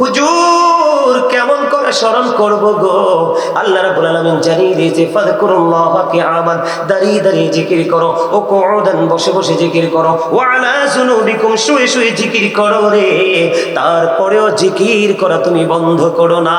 হুজুর, কেমন করে স্মরণ করব গো? আল্লাহ রাব্বুল আলামিন জানিয়ে দিয়েছে, ফাযকুরুল্লাহ কিয়ামান দাঁড়িয়ে দাঁড়িয়ে জিকির করো ও কুউদান বসে বসে জিকির করো, ওয়া আলা জুনুবিকুম শুয়ে শুয়ে জিকির করো রে। তারপরেও জিকির করা তুমি বন্ধ করো না।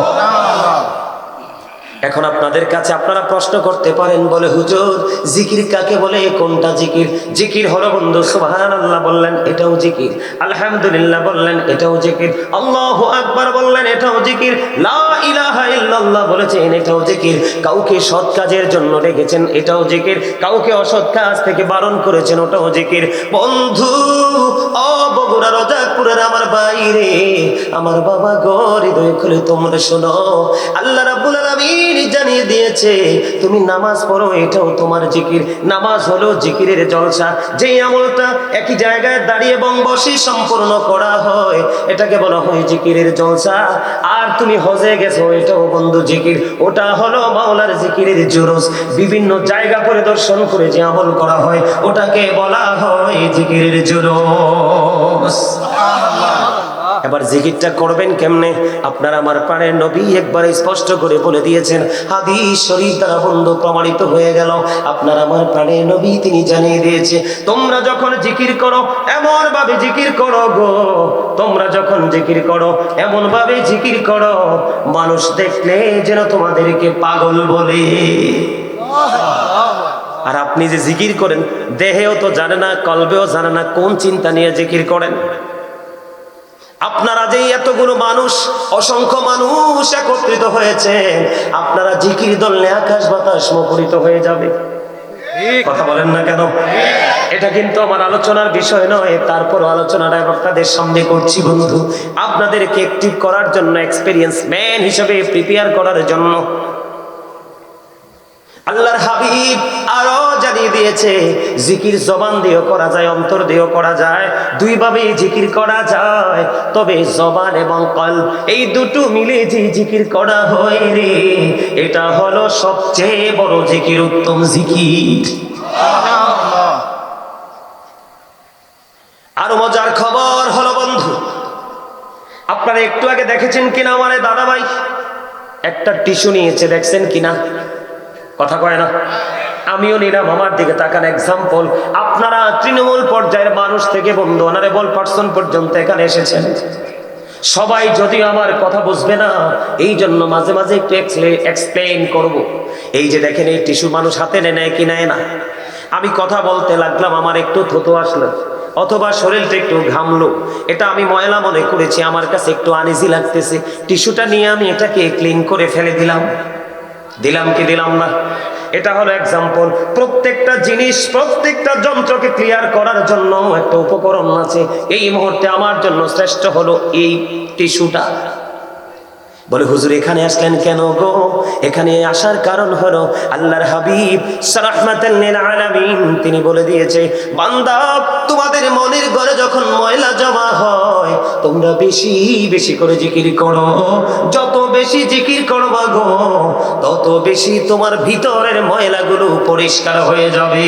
এখন আপনাদের কাছে আপনারা প্রশ্ন করতে পারেন বলে, হুজুর, জিকির কাকে বলে? কোনটা জিকির? জিকির হলো বন্ধু সুবহান আল্লাহ বললেন, এটাও জিকির। আলহামদুলিল্লাহ বললেন, এটাও জিকির। আল্লাহ আকবার বললেন, এটাও জিকির। লা ইলাহা ইল্লাল্লাহ বলেছেন, এটাও জিকির। কাউকে সৎ কাজের জন্য রেখেছেন এটাও জিকির। কাউকে অসৎ কাজ থেকে বারণ করেছেন, ওটাও জিকির। বন্ধু, ও বগুড়া রজাকপুরের আমার বাইরে আমার বাবা গো, হৃদয় খুলে তোমরা শোনো। আল্লাহ রাব্বুল আলামিন জানিয়ে দিয়েছে, তুমি নামাজ পড়ো, এটাও তোমার জিকির। নামাজ হলো জিকিরের জলসা। যেই আমলটা একই জায়গায় দাঁড়িয়ে এবং বসে সম্পূর্ণ করা হয়, এটাকে বলা হয় জিকিরের জলসা। আর তুমি হজে গেছো, এটাও বন্ধু জিকির। ওটা হলো মাওলার জিকিরের জোরস বিভিন্ন জায়গা পরিদর্শন করে যে আমল করা হয়, ওটাকে বলা হয় জিকিরের জোরস এবার জিকিরটা করবেন কেমনে? আপনার আমার প্রাণের নবী একবার স্পষ্ট করে বলে দিয়েছেন, হাদিস শরীফ দ্বারা বন্ধু প্রমাণিত হয়ে গেল। আপনার আমার প্রাণের নবী, তিনি জানিয়ে দিয়েছে, তোমরা যখন জিকির করো এমন ভাবে জিকির করো গো। তোমরা যখন জিকির করো এমন ভাবে জিকির করো। মানুষ দেখলে যেন তোমাদেরকে পাগল বলে। আর আপনি যে জিকির করেন, দেহেও তো জানে না, কলবেও জানে না, কোন চিন্তা নিয়ে জিকির করেন? আপনারা যেই এতগুলো মানুষ অসংখ্য মানুষ একত্রিত হয়েছে আপনারা জিকির দললে আকাশ বাতাস মুখরিত হয়ে যাবে। কথা বলেন না কেন? এটা কিন্তু আমার আলোচনার বিষয় নয় তারপর আলোচনাটা আপনাদের সামনে করছি বন্ধু। আপনাদেরকে অ্যাক্টিভ করার জন্য এক্সপিরিয়েন্স ম্যান হিসেবে প্রিপেয়ার করার জন্য আল্লাহর হাবিব আরও জানিয়ে দিয়েছে, জিকির জবান দিয়েও করা যায়, অন্তর দিয়েও করা যায় দুইভাবে জিকির করা যায়, তবে জবান এবং কল, এই দুটো মিলে যে জিকির করা হয় রে, এটা হলো সবচেয়ে বড় জিকির, উত্তম জিকির। আরও মজার খবর হলো বন্ধু, আপনারা একটু আগে দেখেছেন কিনা আমার দাদা ভাই একটা টিস্যু নিয়েছে, দেখছেন কিনা? কথা কয় না? আমিও নিলাম আমার দিকে তাকান এক্সাম্পল আপনারা তৃণমূল পর্যায়ের মানুষ থেকে বন্ধু অনারেবল পার্সন পর্যন্ত এখানে এসেছেন। সবাই যদিও আমার কথা বুঝবে না এই জন্য মাঝে মাঝে একটু এক্সপ্লেন করব। এই যে দেখেন, এই টিস্যু মানুষ হাতে নেয় কি নেয় না? আমি কথা বলতে লাগলাম, আমার একটু থতো আসলো, অথবা শরীরটা একটু ঘামলো। এটা আমি ময়লা মনে করেছি, আমার কাছে একটু আনিজি লাগতেছে। টিস্যুটা নিয়ে আমি এটাকে ক্লিন করে ফেলে দিলাম। দিলাম কি দিলাম না? এটা হলো এক্সাম্পল প্রত্যেকটা জিনিস, প্রত্যেকটা যন্ত্রকে ক্লিয়ার করার জন্য একটা উপকরণ আছে। এই মুহূর্তে আমার জন্য শ্রেষ্ঠ হলো এই টিস্যুটা। বলে, হুজুর, এখানে আসলেন কেন গো? এখানে আসার কারণ হলো আল্লাহর হাবিব আলামিন। তিনি বলে দিয়েছে, বান্দা, তোমাদের মনের ঘরে যখন ময়লা জমা হয়, তোমরা বেশি বেশি করে জিকির করো। যত বেশি জিকির করবা গো, তত বেশি তোমার ভিতরের ময়লাগুলো পরিষ্কার হয়ে যাবে।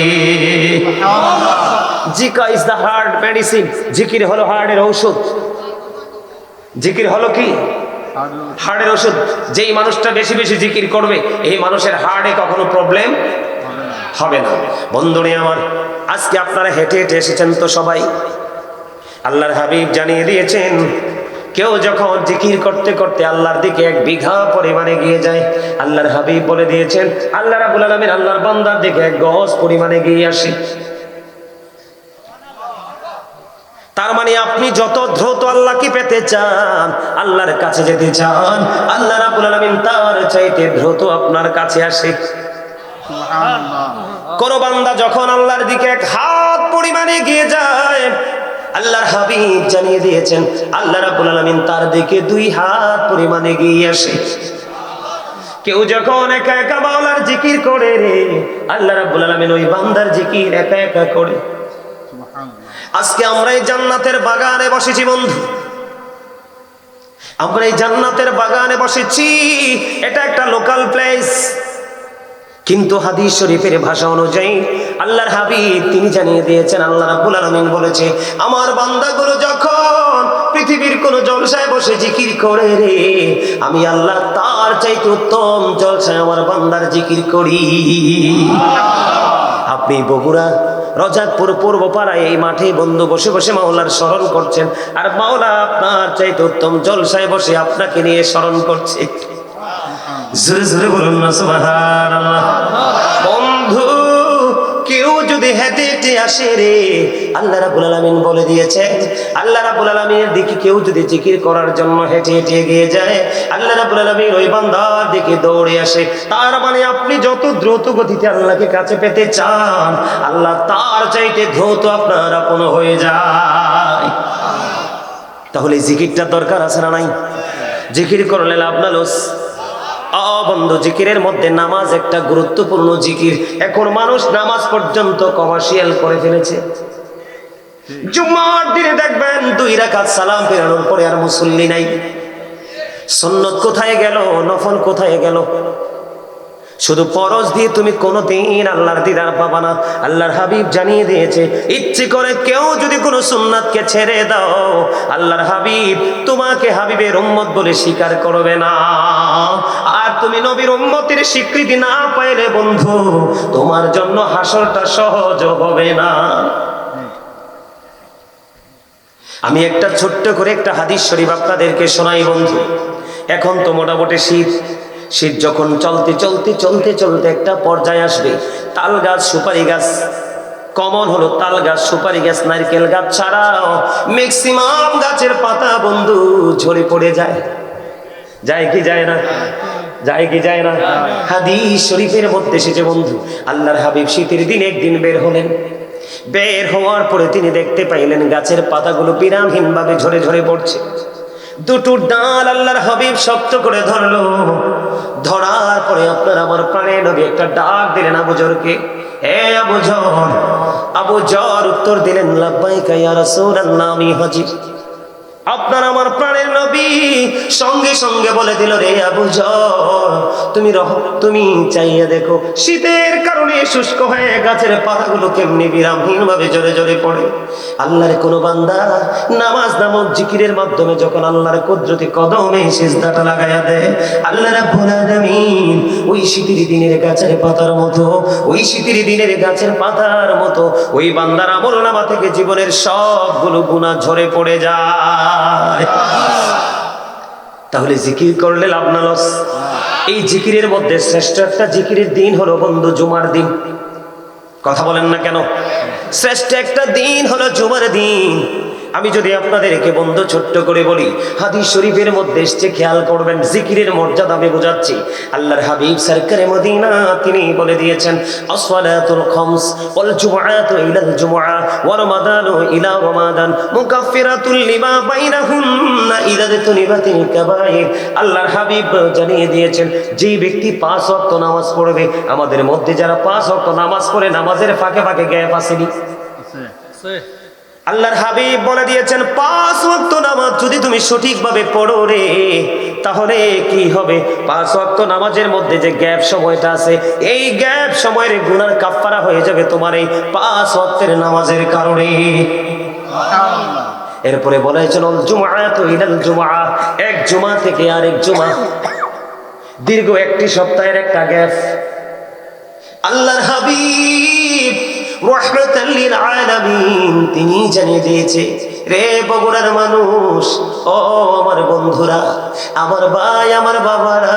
জিকা ইজ দ্য হার্ড মেডিসিন। জিকির হলো হার্টের ঔষধ। জিকির হলো কি? হার্টের ওষুধ, যেই মানুষটা বেশি বেশি জিকির করবে, এই মানুষের হার্টে কখনো প্রবলেম হবে না। বন্ধুরে আমার, আজকে আপনারা হেঁটে হেঁটে এসেছেন তো সবাই? আল্লাহর হাবিব জানিয়ে দিয়েছেন, কেউ যখন জিকির করতে করতে আল্লাহর দিকে এক বিঘা পরিমাণে গিয়ে যায়, আল্লাহর হাবিব বলে দিয়েছেন, আল্লাহ রাবুল আলমিন আল্লাহর বান্দার দিকে এক গজ পরিমাণে গিয়ে আসি। তার মানে আপনি যত দ্রুত আল্লাহকে পেতে চান আল্লাহর কাছে যেতে চান আল্লাহ রাবুল আলমিন তার চাইতে দ্রুত আপনার কাছে আসে। কোন বান্দা যখন আল্লাহর দিকে এক হাত পরিমাণে গিয়ে যায় আল্লাহর হাবিব জানিয়ে দিয়েছেন আল্লাহ রাবুল আলমিন তার দিকে দুই হাত পরিমাণে গিয়ে আসে। কেউ যখন একা একা বাউলার জিকির করে রে আল্লাহ রাবুল আলমিন ওই বান্দার জিকির একা একা করে। আজকে আমরা এই জান্নাতের বাগানে বসেছি, বন্ধু। আমরা এই জান্নাতের বাগানে বসেছি। এটা একটা লোকাল প্লেস কিন্তু হাদিস শরীফের ভাষা অনুযায়ী আল্লাহর হাবিব তিনি জানিয়ে দিয়েছেন, আল্লাহ রাব্বুল আলামিন বলেছে, আমার বান্দাগুলো যখন পৃথিবীর কোন জলসায় বসে জিকির করে রে, আমি আল্লাহ তার চাইতে উত্তম জলসায় আমার বান্দার জিকির করি। আপনি বগুড়া রজাকপুর পূর্ব পাড়ায় এই মাঠে বন্ধু বসে বসে মাওলার স্মরণ করছেন। আর মাওলা আপনার চাইতে উত্তম জলসায় বসে আপনাকে নিয়ে স্মরণ করছে। জোরে জোরে বলুন না, সুবহানাল্লাহ। যদি হেঁটে আসে রে, আল্লাহ রাবুল আলমিন বলে দিয়েছে আল্লাহ রাবুল আলমীর দিকে কেউ যদি জিকির করার জন্য হেঁটে হেঁটে এগিয়ে যায়, আল্লাহ রাবুল আলমীর ওই বান্দার দিকে দৌড়ে আসে। তার মানে আপনি যত দ্রুত গতিতে আল্লাহকে কাছে পেতে চান, আল্লাহ তার চাইতে দ্রুত আপনার আপন হয়ে যায়। তাহলে জিকিরটা দরকার আছে না নাই? জিকির করলে লাভ না লস। অবন্ধ জিকিরের মধ্যে নামাজ একটা গুরুত্বপূর্ণ জিকির। এখন মানুষ নামাজ পর্যন্ত কমার্শিয়াল করে ফেলেছে। জুম্মার দিনে দেখবেন দুই রাকাত সালাম ফেরানোর পরে আর মুসল্লি নাই। সন্ন্যত কোথায় গেল, নফল কোথায় গেল? শুধু পরশ দিয়ে তুমি কোনোদিন আল্লাহর দিদার পাবা না। আল্লাহর হাবিব জানিয়ে দিয়েছে, ইচ্ছে করে কেউ যদি কোনো সুন্নাতকে ছেড়ে দাও, আল্লাহর হাবিব তোমাকে হাবিবের উম্মত বলে স্বীকার করবে না। তুমি নবীর উম্মতের স্বীকৃতি না পাইলে বন্ধু, তোমার জন্য হাসরটা সহজ হবে না। আমি একটা ছোট্ট করে একটা হাদিস শরীফ আপনাদেরকে শোনাই, বন্ধু। এখন তো মোটামুটি শীত। শীত যখন চলতে চলতে চলতে চলতে একটা পর্যায়ে আসবে। তাল গাছ, সুপারি গাছ, কমন হলো তাল গাছ, সুপারি গাছ, নারকেল গাছ ছাড়াও ম্যাক্সিমাম গাছের পাতা, বন্ধু, ঝরে পড়ে যায়। যায় কি যায় না? যায় কি যায় না? হাদিস শরীফের মধ্যে এসেছে, বন্ধু। আল্লাহর হাবিব শীতের দিন একদিন বের হলেন। বের হওয়ার পরে তিনি দেখতে পাইলেন গাছের পাতাগুলো বিরামহীন ভাবে ঝরে ঝরে পড়ছে। দুটো ডাল আল্লাহর হাবিব শক্ত করে ধরলো। ধরার পরে আপনার আমার প্রাণে নবী একটা ডাক দিলেন আবু জরকে। হে আবু জর আবু জর উত্তর দিলেন, লাব্বাইকা ইয়া রাসূলুল্লাহ, আমি হাজির। আপনার আমার প্রাণের নবী সঙ্গে সঙ্গে বলে দিল, রে আবু তুমি রহ, তুমি চাইয়া দেখো, শীতের কারণে শুষ্ক হয়ে গাছের পাতাগুলো কেমনি বিরামহীন ভাবে জোরে জোরে পড়ে। আল্লাহর কোনো বান্দা নামাজ নামক জিকিরের মাধ্যমে যখন আল্লাহর কুদরতি কদমে সিজদাটা লাগাইয়া দেয়, আল্লাহ ওই শীতের দিনের গাছের পাতার মতো, ওই শীতের দিনের গাছের পাতার মতো, ওই বান্দার আমল নামা থেকে জীবনের সবগুলো গুনাহ ঝরে পড়ে যায়। তাহলে জিকির করলে লাভ না লস? এই জিকিরের মধ্যে শ্রেষ্ঠ একটা জিকিরের দিন হলো বন্ধু জুমার দিন। কথা বলেন না কেন? শ্রেষ্ঠ একটা দিন হলো জুমার দিন। আমি যদি আপনাদেরকে বন্ধু ছোট্ট করে বলি, হাদিস শরীফের মধ্যে এসছে, খেয়াল করবেন, জিকিরের মর্যাদা আমি বোঝাচ্ছি। আল্লাহর হাবিব সরকারে মদিনা, তিনি বলে দিয়েছেন, আসওয়ালাতুল খামস ওয়াল জুমআতু ইলাল জুমআ ওয়া রমাদানু ইলা রমাদান মুকাফফিরাতুল লিমা বাইনাহুন্না ইযা তুনিবাতিল কাবাইর আল্লাহর হাবিব জানিয়ে দিয়েছেন, যে ব্যক্তি পাঁচ ওয়াক্ত নামাজ পড়বে, আমাদের মধ্যে যারা পাঁচ ওয়াক্ত নামাজ পড়ে, নামাজের ফাঁকে ফাঁকে গ্যাপ আসেনি। আল্লাহর হাবিব বলে দিয়েছেন পাঁচ ওয়াক্ত নামাজ যদি তুমি সঠিকভাবে পড়ো রে তাহলে কি হবে? পাঁচ ওয়াক্ত নামাজের মধ্যে যে গ্যাপ সময়টা আছে এই গ্যাপ সময়ের গুনার কাফফারা হয়ে যাবে তোমার এই পাঁচ ওয়াক্তের নামাজের কারণে। এরপরে বলা হয়েছিল জুমা তো ইলাল জুমা এক জুমা থেকে আরেক জুমা। দীর্ঘ একটি সপ্তাহের একটা গ্যাপ। আল্লাহর হাবিব রহমতাল্লিল আলামিন তিনি জানিয়ে দিয়েছে রে বগুড়ার মানুষ, ও আমার বন্ধুরা, আমার ভাই, আমার বাবারা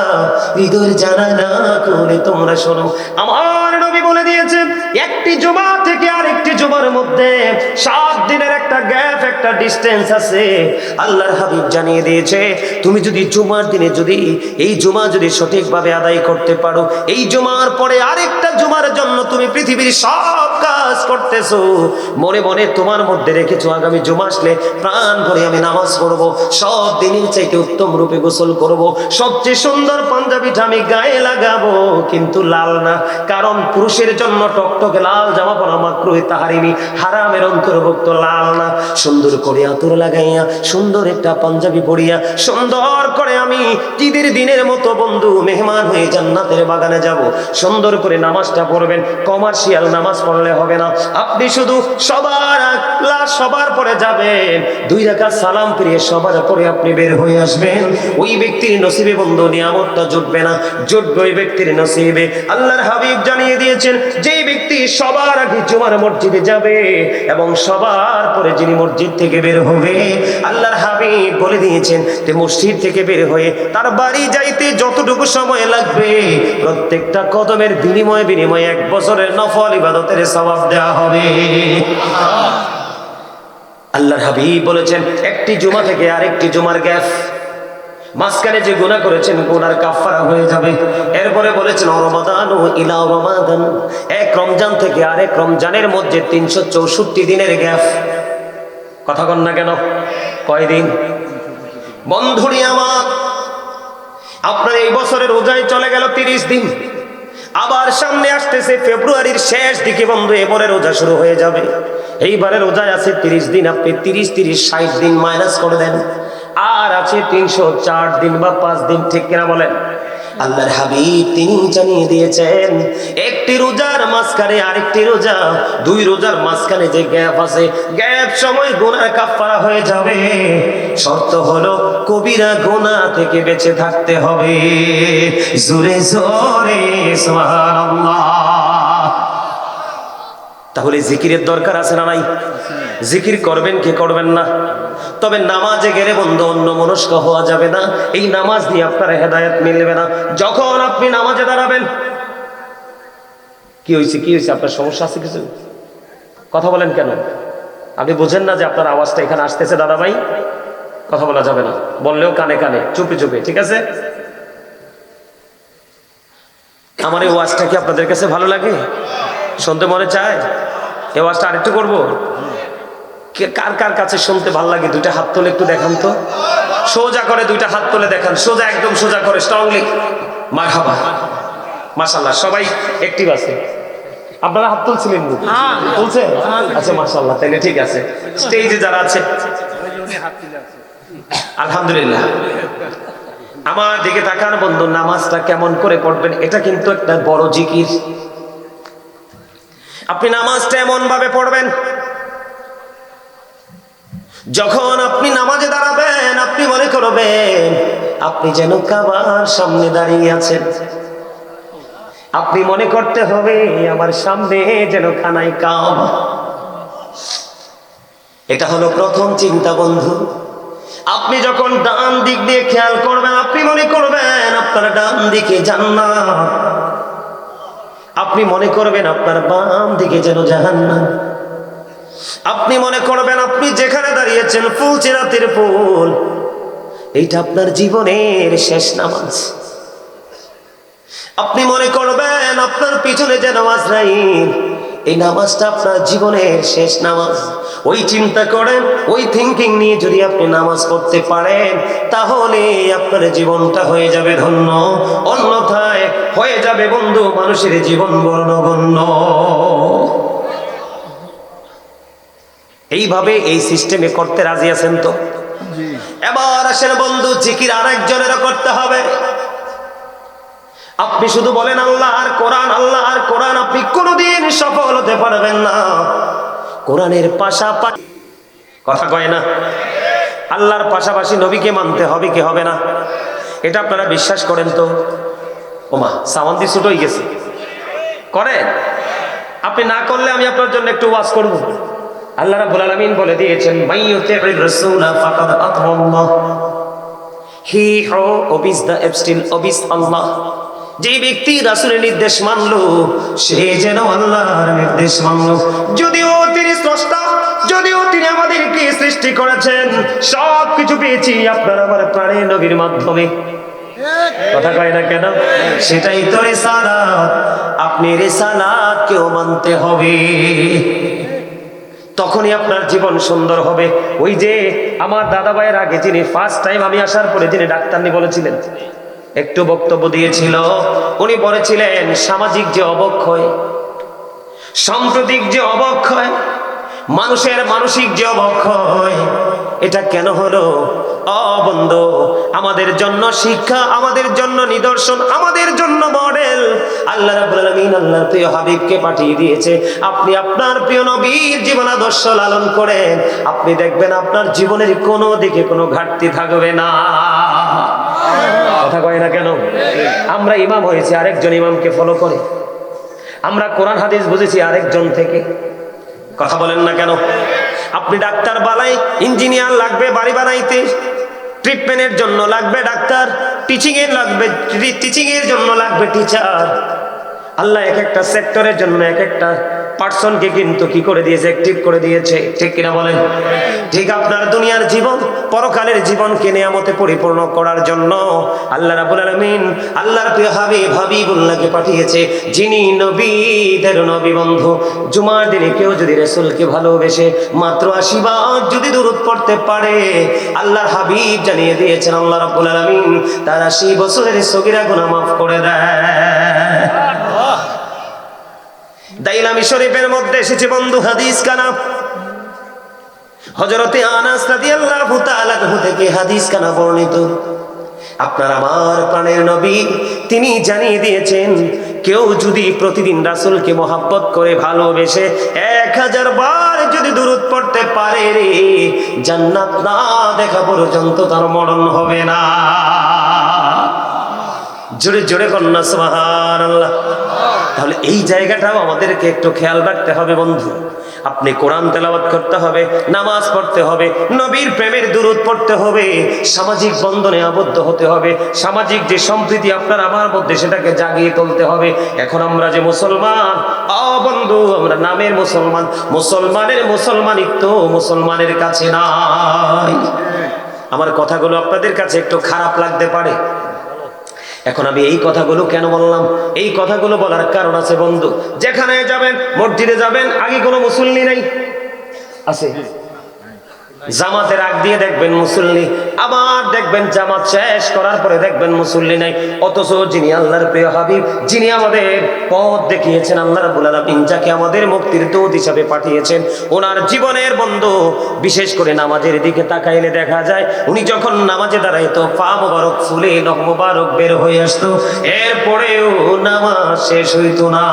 হৃদয়ের জানা না করে তোমরা শোনো। আমার নবী বলে দিয়েছে, একটি জমা থেকে আরেকটি জমার মধ্যে সাত দিনের একটা গ্যাপ, একটা ডিস্টেন্স আছে। আল্লাহর হাবিব জানিয়ে দিয়েছে, তুমি যদি জুমার দিনে যদি, এই জুমা যদি সঠিকভাবে আদায় করতে পারো, এই জুমার পরে আরেকটা জুমার জন্য তুমি পৃথিবীর সব কাজ করতেছো। মনে মনে তোমার মধ্যে রেখেছো, আগামী জুমার আসলে প্রাণ ভরে আমি নামাজ পড়ব, সব দিনের চাইতে উত্তম রূপে গোসল করব, সবচেয়ে সুন্দর পাঞ্জাবিটা আমি গায়ে লাগাবো, কিন্তু লাল না, কারণ পুরুষের জন্য টকটকে লাল জামা পরা মাত্র তাহারিমি হারামের অন্তর্ভুক্ত লাল না। সুন্দর করে আতর লাগাইয়া, সুন্দর একটা পাঞ্জাবি পরিয়া, সুন্দর করে আমি ঈদের দিনের মতো বন্ধু, মেহমান হয়ে জান্নাতের বাগানে যাব। সুন্দর করে নামাজটা পড়বেন, কমার্শিয়াল নামাজ পড়লে হবে না। আপনি শুধু সবার সবার পরে যাবেন দুই রাখা সালাম ফিরিয়ে সবার পরে আপনি বের হয়ে আসবেন। ওই ব্যক্তির নসিবে বন্ধু নিয়ামতটা জুটবে না। জুটবে ওই ব্যক্তির নসিবে। আল্লাহর হাবিব জানিয়ে দিয়েছেন, যেই ব্যক্তি সবার আগে জুমার মসজিদে যাবে এবং সবার পরে যিনি মসজিদ থেকে বের হবে, আল্লাহর হাবিব বলে দিয়েছেন যে মসজিদ থেকে বের হয়ে তার বাড়ি যাইতে যতটুকু সময় লাগবে, প্রত্যেকটা কদমের বিনিময়ে বিনিময়ে এক বছরের নফল ইবাদতের সবাব দেওয়া হবে। আল্লাহর হাবিব বলেছেন, একটি জুমা থেকে আরেকটি জুমার গ্যাপ মাঝখানে যে গুনাহ করেছেন, গুনার কাফারা হয়ে যাবে। এরপরে বলেছেন, রমাদান ও ইলা রমাদান। এক রমজান থেকে আরেক রমজানের মধ্যে তিনশো চৌষট্টি দিনের গ্যাপ কথা কন না কেন? কয়দিন? বন্ধুরি আমার, আপনার এই বছরের রোজায় চলে গেল তিরিশ দিন। আবার সামনে আসতেছে ফেব্রুয়ারির শেষ দিকে বন্ধু এবারে রোজা শুরু হয়ে যাবে। এইবারে রোজায় আছে তিরিশ দিন, আপনি তিরিশ তিরিশ, ষাট দিন মাইনাস করে দেন। আর আছে তিনশো চার দিন বা পাঁচ দিন, ঠিক কিনা বলেন? আল্লাহর হাবিব তিনি জানিয়ে দিয়েছেন, একটি রোজার মাঝখানে আরেকটি রোজা, দুই রোজার মাঝখানে যে গ্যাপ আছে, গ্যাপ সময় গোনার কাফারা হয়ে যাবে। শর্ত হলো কবিরা গোনা থেকে বেঁচে থাকতে হবে। জোরে জোরে, সুবহানাল্লাহ। তাহলে জিকিরের দরকার আছে না নাই? জিকির করবেন কে করবেন না? তবে নামাজে গেলে বন্ধু, অন্য মনস্ক হওয়া যাবে না। এই নামাজ দিয়ে আপনার হেদায়ত মিলবে না। যখন আপনি নামাজে দাঁড়াবেন, কি হয়েছে কি হয়েছে আপনার সমস্যা আছে কিছু? কথা বলেন কেন? আপনি বুঝেন না যে আপনার আওয়াজটা এখানে আসতেছে দাদা ভাই কথা বলা যাবে না। বললেও কানে কানে, চুপে চুপে, ঠিক আছে? আমার এই ওয়াজটা কি আপনাদের কাছে ভালো লাগে? শুনতে মনে চায়? এই ওয়াজটা আরেকটু করব? কে- কার কার কাছে শুনতে ভালো লাগে? দুইটা হাত তুলে একটু দেখান তো। সোজা করে দুইটা হাত তুলে দেখান। সোজা একদম সোজা করে স্ট্রংলি মারহাবা। মাশাল্লাহ সবাই অ্যাক্টিভ আছে। আপনারা হাত তুলছিলেন নাকি? তুলছে? আচ্ছা মাশাল্লাহ তাহলে ঠিক আছে। স্টেজে যারা আছে। আলহামদুলিল্লাহ। আমার দিকে তাকান বন্ধু নামাজটা কেমন করে পড়বেন এটা কিন্তু একটা বড় জিকির। আপনি নামাজটা এমন ভাবে পড়বেন, যখন আপনি নামাজে দাঁড়াবেন, আপনি মনে করবেন আপনি যেন কাবার সামনে দাঁড়িয়ে আছেন। আপনি মনে করতে হবে আমার সামনে যেন খানাই কাম। এটা হলো প্রথম চিন্তা বন্ধু। আপনি যখন ডান দিক দিয়ে খেয়াল করবেন, আপনি মনে করবেন আপনার ডান দিকে জান্নাত। আপনি মনে করবেন আপনার বাম দিকে যেন জাহান্নাম। আপনি মনে করবেন আপনি যেখানে দাঁড়িয়েছেন ফুল চেরাতের ফুল, এইটা আপনার জীবনের শেষ নামাজ। আপনি মনে করবেন আপনার পিছনে যেন আজরাইল এই নামাজটা আপনার জীবনের শেষ নামাজ। ওই চিন্তা করেন ওই থিঙ্কিং নিয়ে যদি আপনি নামাজ পড়তে পারেন তাহলে আপনার জীবনটা হয়ে যাবে ধন্য। অন্যথায় হয়ে যাবে বন্ধু মানুষের জীবন বর্ণগণ্য। এইভাবে এই সিস্টেমে করতে রাজি আছেন তো? এবার আসেন বন্ধু জিকির আরেকজনেরও করতে হবে। আপনি শুধু বলেন আল্লাহ আর কোরআন, আল্লাহ আর কোরআন, আপনি কোনোদিন সফল হতে পারবেন না। কোরআনের পাশাপাশি কথা কয় না? আল্লাহর পাশাপাশি নবীকে মানতে হবে কি হবে না? এটা আপনারা বিশ্বাস করেন তো? ওমা, সামান্তি ছুট হয়ে গেছে। করেন? আপনি না করলে আমি আপনার জন্য একটু ওয়াজ করব। আল্লাহ রাব্বুল আলামিন বলে দিয়েছেন মাইয়ুতির রাসূলা ফাকাদ আতাল্লাহ হি হো ওবিস দ্য এবস্টিল ওবিস আল্লাহ যে ব্যক্তি রাসূলের নির্দেশ মানল, সে যেন আল্লাহর নির্দেশ মানল। যদিও তিনি স্রষ্টা, যদিও তিনি আমাদেরকে সৃষ্টি করেছেন সব কিছু পেয়েছি আপনার আমার প্রাণের নবীর মাধ্যমে। কথা কয় না কেন? সেটাই তো রেসালাত। আপনি রেসালাত কেউ মানতে হবে। তখনই আপনার জীবন সুন্দর হবে। ওই যে আমার দাদা ভাইয়ের আগে যিনি ফার্স্ট টাইম আমি আসার পরে যিনি ডাক্তারনি বলেছিলেন একটু বক্তব্য দিয়েছিল। উনি বলেছিলেন, সামাজিক যে অবক্ষয়, সাম্প্রতিক যে অবক্ষয়, মানুষের মানসিক যে অবক্ষয়, এটা কেন হলো? অবন্ধ আমাদের জন্য শিক্ষা, আমাদের জন্য নিদর্শন, আমাদের জন্য মডেল। আল্লাহ রাব্বুল প্রিয় হাবিবকে পাঠিয়ে দিয়েছে। আপনি আপনার প্রিয় নবীর জীবন আদর্শ লালন করেন। আপনি দেখবেন আপনার জীবনের কোনো দিকে কোনো ঘাটতি থাকবে না। কথা কয় না কেন? আমরা ইমাম হয়েছি, আরেকজন ইমামকে ফলো করে। আমরা কোরআন, হাদিস বুঝেছি আরেকজন থেকে। কথা বলেন না কেন? আপনি ডাক্তার বানাই, ইঞ্জিনিয়ার লাগবে, বাড়ি বানাইতে। ট্রিটমেন্টের জন্য লাগবে ডাক্তার টিচিং এর লাগবে টিচিং এর জন্য লাগবে টিচার আল্লাহ এক একটা সেক্টরের জন্য এক একটা পার্সনকে কিন্তু কি করে দিয়েছে? অ্যাক্টিভ করে দিয়েছে। ঠিক কিনা বলেন? ঠিক আপনার দুনিয়ার জীবন, পরকালের জীবনকে নিয়ামতে পরিপূর্ণ করার জন্য আল্লাহ রাবুল আলমিন আল্লাহর প্রিয় হাবিব হাবিবুল্লাহকে পাঠিয়েছে। যিনি নবীদের নবী বন্ধু। জুমার দিনে কেউ যদি রসুলকে ভালোবেসে মাত্র আশীর্বাদ যদি দূরত পড়তে পারে, আল্লাহর হাবিব জানিয়ে দিয়েছেন আল্লাহ রাবুল আলমিন, তার আশি বছরের সগিরা গুণা মাফ করে দেয়। দাইলামি শরীফের মধ্যে এসেছে, বন্ধু, হাদিস কানা হজরতে আনাস রাদিয়াল্লাহু তাআলা থেকে হাদিস কানা বর্ণিত। আপনার আমার প্রাণের নবী, তিনি জানিয়ে দিয়েছেন, কেউ যদি প্রতিদিন রাসূলকে মহাব্বত করে ভালোবেসে এক হাজার বার যদি দূরত পড়তে পারে রে, জান্নাত না দেখা পর্যন্ত তার মরণ হবে না। জোরে জোরে কন্যা সুবহান আল্লাহ তাহলে এই জায়গাটাও আমাদেরকে একটু খেয়াল রাখতে হবে, বন্ধু। আপনি কোরআন তেলাওয়াত করতে হবে, নামাজ পড়তে হবে, নবীর প্রেমের দূরত পড়তে হবে, সামাজিক বন্ধনে আবদ্ধ হতে হবে, সামাজিক যে সম্প্রীতি আপনার আমার মধ্যে সেটাকে জাগিয়ে তুলতে হবে। এখন আমরা যে মুসলমান অ বন্ধু, আমরা নামের মুসলমান, মুসলমানের মুসলমানিত্ব মুসলমানের কাছে নাই। আমার কথাগুলো আপনাদের কাছে একটু খারাপ লাগতে পারে। এখন আমি এই কথাগুলো কেন বললাম? এই কথাগুলো বলার কারণ আছে বন্ধু, যেখানে যাবেন, মসজিদে যাবেন, আগে কোনো মুসল্লি নাই। আছে? জামাতের আগ দিয়ে দেখবেন মুসল্লি, আবার দেখবেন জামাত শেষ করার পরে দেখবেন মুসল্লি নাই। অথচ যিনি আল্লাহর প্রিয় হাবিব, যিনি আমাদের পথ দেখিয়েছেন, আল্লাহ আলামিন যাকে আমাদের মুক্তির দূত হিসাবে পাঠিয়েছেন, ওনার জীবনের বন্ধু, বিশেষ করে নামাজের দিকে তাকাইলে দেখা যায়, উনি যখন নামাজে দাঁড়াইতো, পা মোবারক ফুলে, নখ মোবারক বের হয়ে আসতো, এরপরেও নামাজ শেষ হইতো না।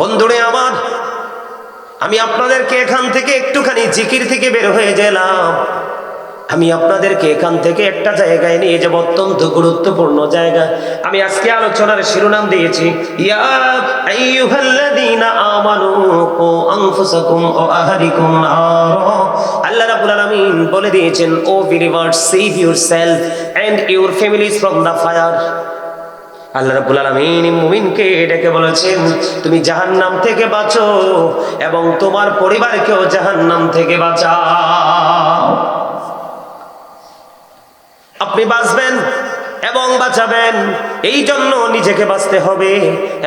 বন্ধুরে আমার আমি আপনাদেরকে এখান থেকে একটুখানি জিকির থেকে বের হয়ে গেলাম। আমি আপনাদেরকে এখান থেকে একটা জায়গায় নিয়ে যাব, অত্যন্ত গুরুত্বপূর্ণ জায়গা। আমি আজকে আলোচনার শিরোনাম দিয়েছি বলে দিয়েছেন, O believers save yourself and your families from the fire আল্লাহ রাব্বুল আলামিন মুমিনকে ডেকে বলেছেন, তুমি জাহান্নাম থেকে বাঁচো এবং তোমার পরিবারকেও জাহান্নাম থেকে বাঁচাও। আপনি বাঁচবেন এবং বাঁচাবেন, এই জন্য নিজেকে বাঁচতে হবে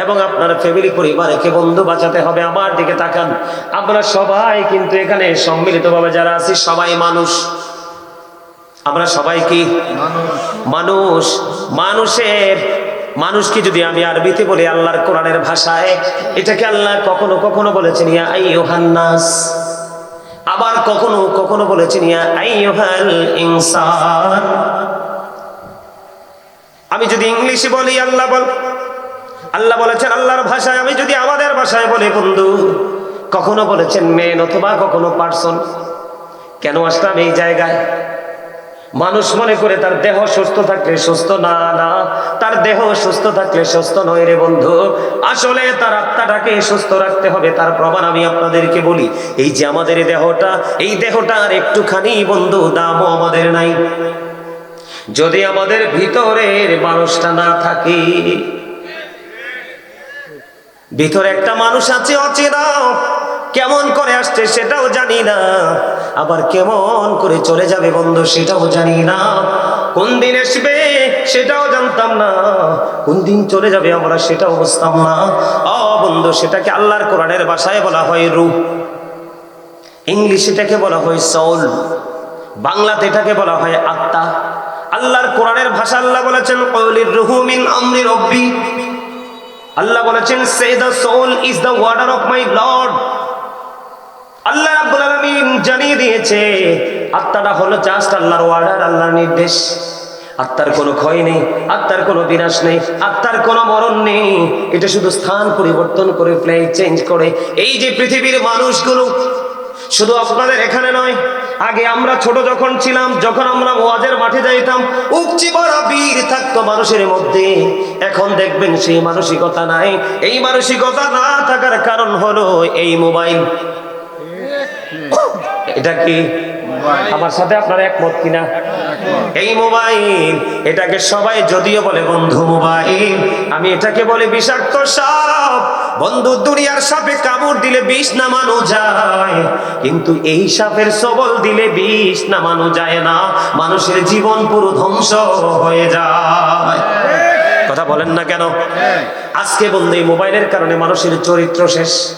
এবং আপনার ফ্যামিলি পরিবারকে বন্ধু বাঁচাতে হবে। আমার দিকে তাকান, আমরা সবাই কিন্তু এখানে সম্মিলিতভাবে যারা আছি, সবাই মানুষ। আমরা সবাই কি? মানুষ। মানুষের মানুষকে যদি আমি আরবিতে বলি আল্লাহর কোরআনের ভাষায়, এটাকে আল্লাহ কখনো কখনো বলেছেন, ইয়া আইয়ুহান্নাস আবার কখনো কখনো বলেছেন, ইয়া আইয়ুহাল ইনসান। আমি যদি ইংলিশে বলি, আল্লাহ বল, আল্লাহ বলেছেন, আল্লাহর ভাষায় আমি যদি আমাদের ভাষায় বলি, বন্ধু, কখনো বলেছেন, মেন অথবা কখনো পার্সন। কেন আসলাম এই জায়গায়? মানুষ মনে করে তার দেহ সুস্থ থাকলে সুস্থ না না। তার দেহ সুস্থ থাকলে সুস্থ নয় রে বন্ধু। আসলে তার আত্মাটাকে সুস্থ রাখতে হবে, তার প্রমাণ আমি আপনাদেরকে বলি। এই যে আমাদের দেহটা, এই দেহটার একটুখানি বন্ধু দামও আমাদের নাই। যদি আমাদের ভিতরের মানুষটা না থাকে, ভিতরে একটা মানুষ আছে অচেনা, কেমন করে আসছে সেটাও জানি না। আবার কেমন করে চলে যাবে বন্ধু সেটাও জানি না। কোন দিন আসবে সেটাও জানতাম না। কোন দিন চলে যাবে আমরা সেটাও বুঝতাম না। অ বন্ধু, সেটাকে আল্লাহর কোরআনের ভাষায় বলা হয় রূহ ইংলিশ এটাকে বলা হয় সৌল বাংলাতে এটাকে বলা হয় আত্মা। আল্লাহর কোরআনের ভাষা আল্লাহ বলেছেন কৌলির রুহুমিন আমরি রব্বি। আল্লাহ বলেছেন say the soul is the order of my lord আল্লাহ রাব্বুল আলামিন জানিয়ে দিয়েছে, আত্মাটা হলো জাস্ট আল্লাহর ওয়ার্ডার আল্লাহর নির্দেশ। আত্মার কোনো ক্ষয় নেই, আত্মার কোনো বিনাশ নেই, আত্মার কোনো মরণ নেই। এটা শুধু স্থান পরিবর্তন করে প্লেস চেঞ্জ করে। এই যে পৃথিবীর মানুষগুলো শুধু আপনাদের এখানে নয়, আগে আমরা ছোট যখন ছিলাম, যখন আমরা ওয়াজের মাঠে যাইতাম উপচি বড় বীর থাকতো মানুষের মধ্যে। এখন দেখবেন সেই মানসিকতা নাই। এই মানসিকতা না থাকার কারণ হলো এই মোবাইল। এটা কি? আমার সাথে আপনার একমত কিনা? এই মোবাইল এটাকে সবাই যদিও বলে বন্ধু মোবাইল আমি এটাকে বলে বিষাক্ত সাপ। বন্ধু দুনিয়ার সাপে কামড় দিলে বিষ নামানো যায় কিন্তু এই সাপের সবল দিলে বিষ নামানো যায় না। মানুষের জীবন পুরো ধ্বংস হয়ে যায়। কথা বলেন না কেন? আজকে বন্ধু এই মোবাইলের কারণে মানুষের চরিত্র শেষ।